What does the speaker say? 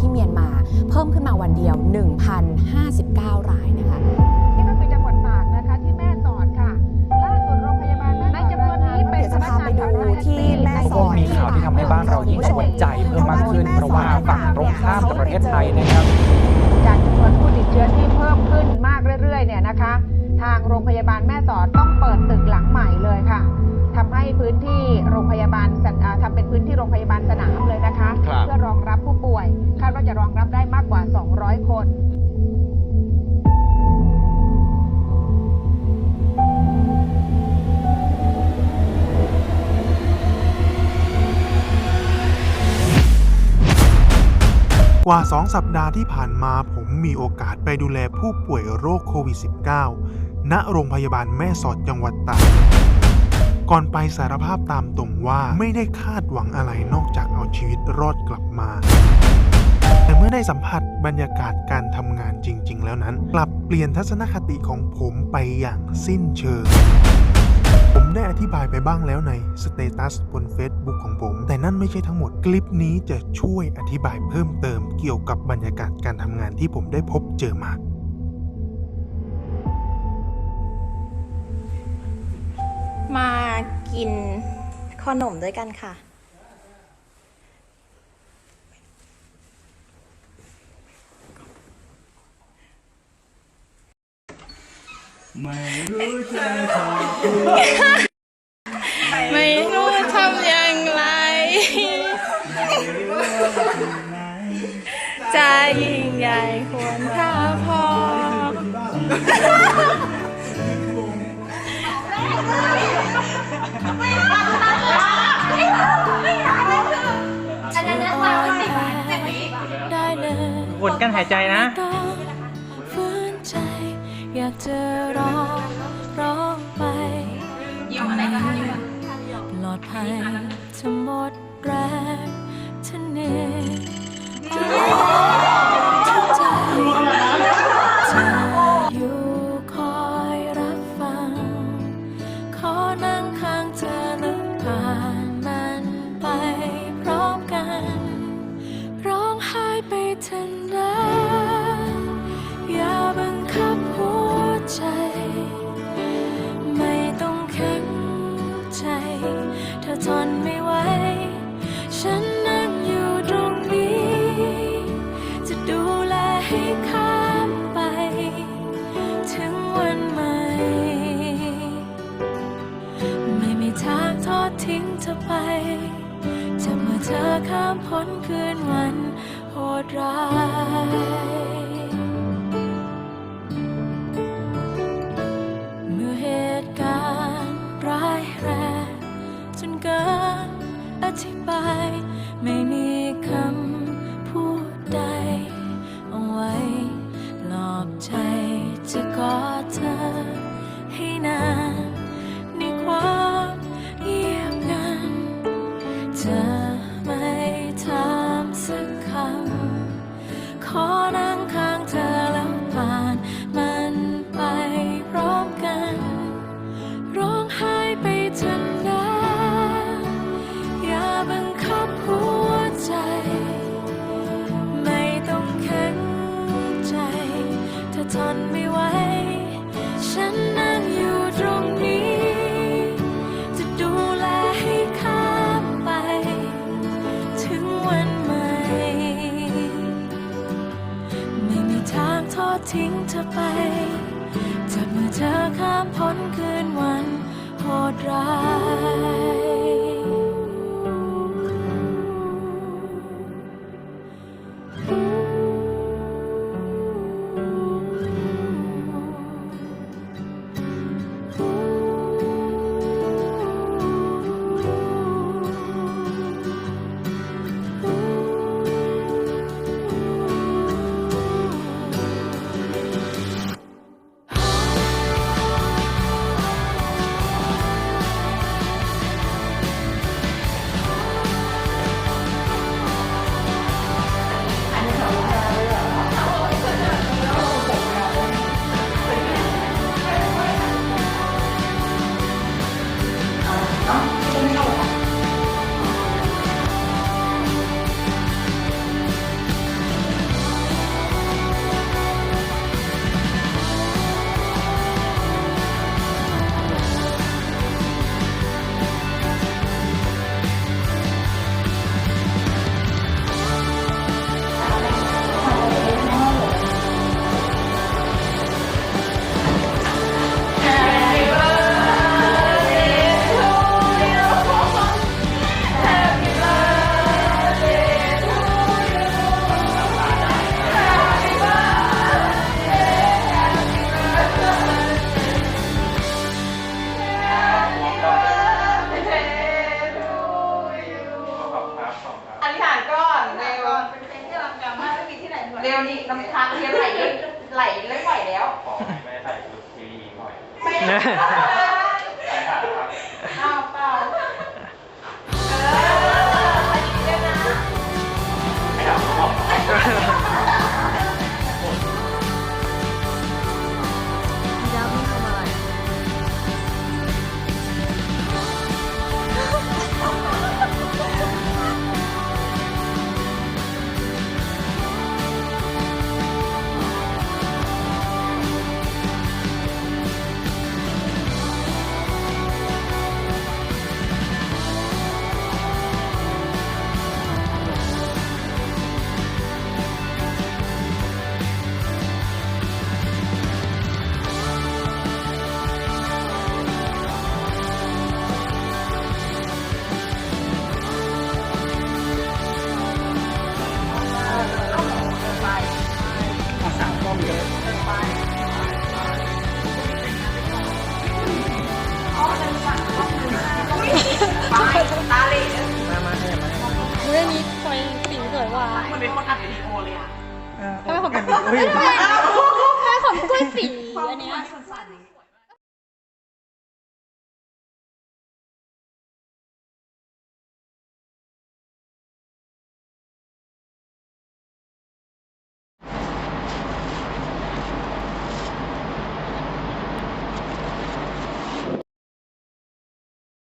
ที่เมียนมา เพิ่มขึ้นมาวันเดียว 1,059 รายนะคะนี่ก็คือจังหวัดตากนะคะที่แม่สอดค่ะล่าสุดโรงพยาบาลแม่สอดในจำนวนนี้เป็นเดี๋ยวจะพาไปดูที่แม่สอดมีข่าวที่ทำให้บ้านเรายิ่งสนใจเพิ่มมากขึ้นเพราะว่าฝั่งตรงข้ามกับประเทศไทยนะครับจากจำนวนผู้ติดเชื้อที่เพิ่มขึ้นมากเรื่อยๆเนี่ยนะคะ ทางโรงพยาบาลแม่สอดต้องเปิดตึกหลังใหม่เลยค่ะทำให้พื้นที่โรงพยาบาลสนอ่าทำเป็นพื้นที่โรงพยาบาลสนามเลยนะคะ กว่า 2 สัปดาห์ที่ผ่านมาผมมีโอกาสไปดูแลผู้ป่วยโรคโควิด -19 ณ โรงพยาบาลแม่สอดจังหวัดตากก่อนไปสารภาพตามตรงว่าไม่ได้คาดหวังอะไรนอกจากเอาชีวิตรอดกลับมา แต่เมื่อได้สัมผัสบรรยากาศการทำงานจริง ๆ แล้วนั้น กลับเปลี่ยนทัศนคติของผมไปอย่างสิ้นเชิง ผมได้อธิบายไปบ้างแล้วในสเตตัสบน Facebook ของ ไม่ใช่ทั้งหมดคลิปนี้จะช่วยอธิบายเพิ่มเติมเกี่ยวกับบรรยากาศการทำงานที่ผมได้พบเจอมามากินขนมด้วยกันค่ะ ไม่รู้จะทำไม่ จะยิ่งใหญ่ควรค่าพอได้เลยอดกันหายใจนะต้องฝืนใจ อยากจะร้องร้องไป ยิ้มอะไรกันปลอดภัยจะหมดแรง จะเหนื่อจะอยู่คอยรับฟัง ขอนั่งข้างเธอ ทิ้งเธอไป จะเมื่อเธอข้ามพ้นคืนวันโหดร้ายเมื่อเหตุการณ์ร้ายแรงจนเกินอธิบาย ไม่มีคำ ไหว ฉันนั่งอยู่ตรงนี้ จะดูแลให้ข้ามไป ถึงวันใหม่ ไม่มีทางทอดทิ้งเธอไป จับมือเธอข้ามพ้นคืนวันโหดร้าย นี้น้ำค้างเทียมไหลไหลไม่ไหวแล้ว ขอให้แม่ใส่ชุดทีหน่อย ไม่ใช่ อะทำไมผมทำไมผมกล้วยสีอันเนี้ย